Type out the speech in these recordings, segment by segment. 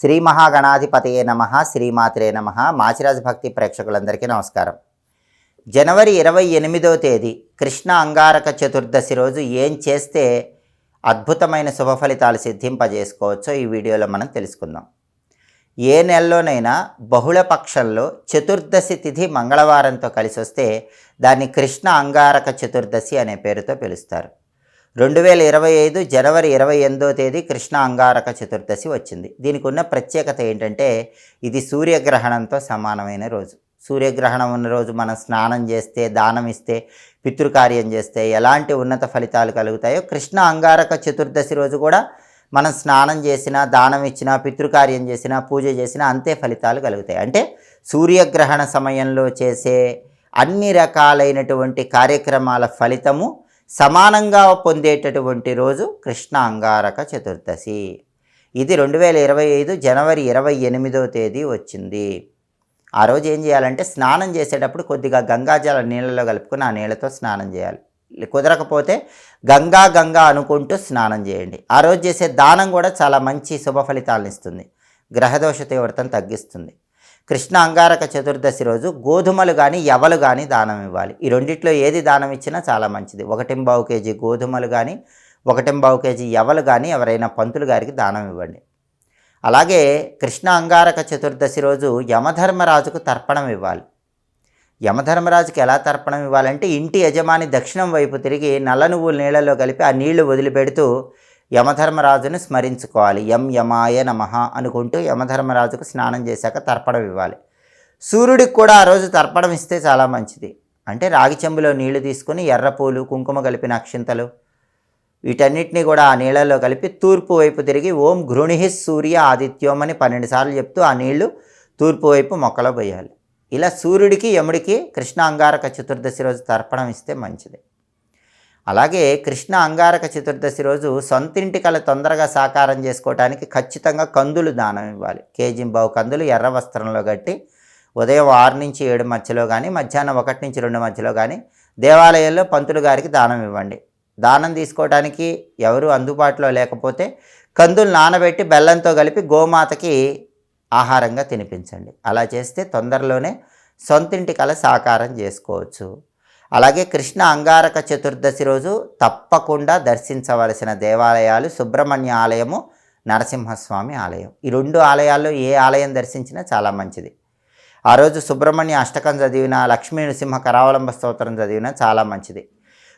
శ్రీ మహాగణాధిపతయే నమ శ్రీమాత్రే నమ. మాచిరాజ భక్తి ప్రేక్షకులందరికీ నమస్కారం. జనవరి ఇరవై ఎనిమిదో తేదీ కృష్ణ అంగారక చతుర్దశి రోజు ఏం చేస్తే అద్భుతమైన శుభ ఫలితాలు సిద్ధింపజేసుకోవచ్చో ఈ వీడియోలో మనం తెలుసుకుందాం. ఏ నెలలోనైనా బహుళ పక్షంలో చతుర్దశి తిథి మంగళవారంతో కలిసి వస్తే దాన్ని కృష్ణ అంగారక చతుర్దశి అనే పేరుతో పిలుస్తారు. రెండు వేల ఇరవై ఐదు జనవరి ఇరవై ఎనిమిదో తేదీ కృష్ణ అంగారక చతుర్దశి వచ్చింది. దీనికి ఉన్న ప్రత్యేకత ఏంటంటే ఇది సూర్యగ్రహణంతో సమానమైన రోజు. సూర్యగ్రహణం ఉన్న రోజు మనం స్నానం చేస్తే దానం ఇస్తే పితృకార్యం చేస్తే ఎలాంటి ఉన్నత ఫలితాలు కలుగుతాయో కృష్ణ అంగారక చతుర్దశి రోజు కూడా మనం స్నానం చేసినా దానం ఇచ్చినా పితృకార్యం చేసినా పూజ చేసినా అంతే ఫలితాలు కలుగుతాయి. అంటే సూర్యగ్రహణ సమయంలో చేసే అన్ని రకాలైనటువంటి కార్యక్రమాల ఫలితము సమానంగా పొందేటటువంటి రోజు కృష్ణ అంగారక చతుర్దశి. ఇది రెండు వేల ఇరవై ఐదు జనవరి ఇరవై ఎనిమిదో తేదీ వచ్చింది. ఆ రోజు ఏం చేయాలంటే స్నానం చేసేటప్పుడు కొద్దిగా గంగాజల నీళ్ళలో కలుపుకుని ఆ నీళ్ళతో స్నానం చేయాలి. కుదరకపోతే గంగా గంగా అనుకుంటూ స్నానం చేయండి. ఆ రోజు చేసే దానం కూడా చాలా మంచి శుభ ఫలితాలను ఇస్తుంది. గ్రహదోష తీవ్రతను తగ్గిస్తుంది. కృష్ణ అంగారక చతుర్దశి రోజు గోధుమలు కానీ ఎవలు కానీ దానం ఇవ్వాలి. ఈ రెండిట్లో ఏది దానం ఇచ్చినా చాలా మంచిది. ఒకటింబావు కేజీ గోధుమలు కానీ ఒకటింబావు కేజీ ఎవలు కానీ ఎవరైనా పంతులు గారికి దానం ఇవ్వండి. అలాగే కృష్ణ అంగారక చతుర్దశి రోజు యమధర్మరాజుకు తర్పణం ఇవ్వాలి. యమధర్మరాజుకి ఎలా తర్పణం ఇవ్వాలంటే ఇంటి యజమాని దక్షిణం వైపు తిరిగి నల్ల నువ్వులు నీళ్ళలో కలిపి ఆ నీళ్ళు వదిలిపెడుతూ యమధర్మరాజును స్మరించుకోవాలి. యం యమాయ నమ అనుకుంటూ యమధర్మరాజుకు స్నానం చేశాక తర్పణం ఇవ్వాలి. సూర్యుడికి కూడా ఆ రోజు తర్పణం ఇస్తే చాలా మంచిది. అంటే రాగి చెంబులో నీళ్ళు తీసుకుని ఎర్రపూలు కుంకుమ కలిపిన అక్షింతలు వీటన్నిటిని కూడా ఆ నీళ్ళలో కలిపి తూర్పు వైపు తిరిగి ఓం గృణిహి సూర్య ఆదిత్యోమని పన్నెండు సార్లు చెప్తూ ఆ నీళ్ళు తూర్పు వైపు మొక్కలో పోయాలి. ఇలా సూర్యుడికి యముడికి కృష్ణ అంగారక చతుర్దశి రోజు తర్పణం ఇస్తే మంచిది. అలాగే కృష్ణ అంగారక చతుర్దశి రోజు సొంతింటి కళ తొందరగా సాకారం చేసుకోవడానికి ఖచ్చితంగా కందులు దానం ఇవ్వాలి. కేజీ బావు కందులు ఎర్ర వస్త్రంలో కట్టి ఉదయం ఆరు నుంచి ఏడు మధ్యలో కానీ మధ్యాహ్నం ఒకటి నుంచి రెండు మధ్యలో కానీ దేవాలయంలో పంతులు గారికి దానం ఇవ్వండి. దానం తీసుకోవడానికి ఎవరు అందుబాటులో లేకపోతే కందులు నానబెట్టి బెల్లంతో కలిపి గోమాతకి ఆహారంగా తినిపించండి. అలా చేస్తే తొందరలోనే సొంతింటి కళ సాకారం చేసుకోవచ్చు. అలాగే కృష్ణ అంగారక చతుర్దశి రోజు తప్పకుండా దర్శించవలసిన దేవాలయాలు సుబ్రహ్మణ్య ఆలయము నరసింహస్వామి ఆలయం. ఈ రెండు ఆలయాల్లో ఏ ఆలయం దర్శించినా చాలా మంచిది. ఆ రోజు సుబ్రహ్మణ్య అష్టకం చదివిన లక్ష్మీ నృసింహ కరావలంబ స్తోత్రం చదివినా చాలా మంచిది.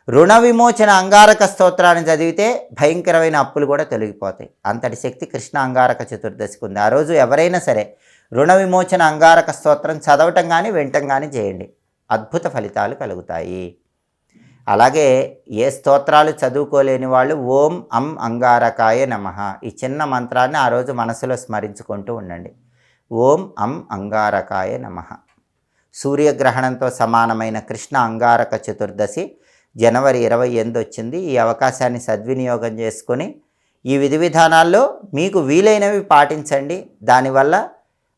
రుణ విమోచన అంగారక స్తోత్రాన్ని చదివితే భయంకరమైన అప్పులు కూడా తొలగిపోతాయి. అంతటి శక్తి కృష్ణ అంగారక చతుర్దశికి ఉంది. ఆ రోజు ఎవరైనా సరే రుణ విమోచన అంగారక స్తోత్రం చదవటం కానీ వినటం కానీ చేయండి. అద్భుత ఫలితాలు కలుగుతాయి. అలాగే ఏ స్తోత్రాలు చదువుకోలేని వాళ్ళు ఓం అం అంగారకాయ నమ. ఈ చిన్న మంత్రాన్ని ఆ రోజు మనసులో స్మరించుకుంటూ ఉండండి. ఓం అం అంగారకాయ నమ. సూర్యగ్రహణంతో సమానమైన కృష్ణ అంగారక చతుర్దశి జనవరి ఇరవై ఎనిమిది వచ్చింది. ఈ అవకాశాన్ని సద్వినియోగం చేసుకొని ఈ విధి విధానాల్లో మీకు వీలైనవి పాటించండి. దానివల్ల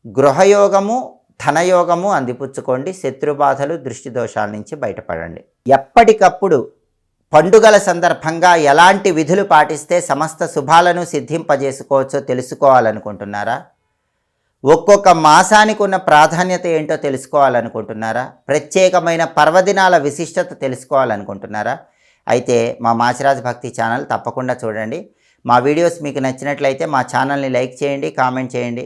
గృహయోగము ధనయోగము అందిపుచ్చుకోండి శత్రుబాధలు దృష్టి దోషాల నుంచి బయటపడండి. ఎప్పటికప్పుడు పండుగల సందర్భంగా ఎలాంటి విధులు పాటిస్తే సమస్త శుభాలను సిద్ధింపజేసుకోవచ్చో తెలుసుకోవాలనుకుంటున్నారా? ఒక్కొక్క మాసానికి ఉన్న ప్రాధాన్యత ఏంటో తెలుసుకోవాలనుకుంటున్నారా? ప్రత్యేకమైన పర్వదినాల విశిష్టత తెలుసుకోవాలనుకుంటున్నారా? అయితే మా మాచిరాజ్ భక్తి ఛానల్ తప్పకుండా చూడండి. మా వీడియోస్ మీకు నచ్చినట్లయితే మా ఛానల్ని లైక్ చేయండి కామెంట్ చేయండి.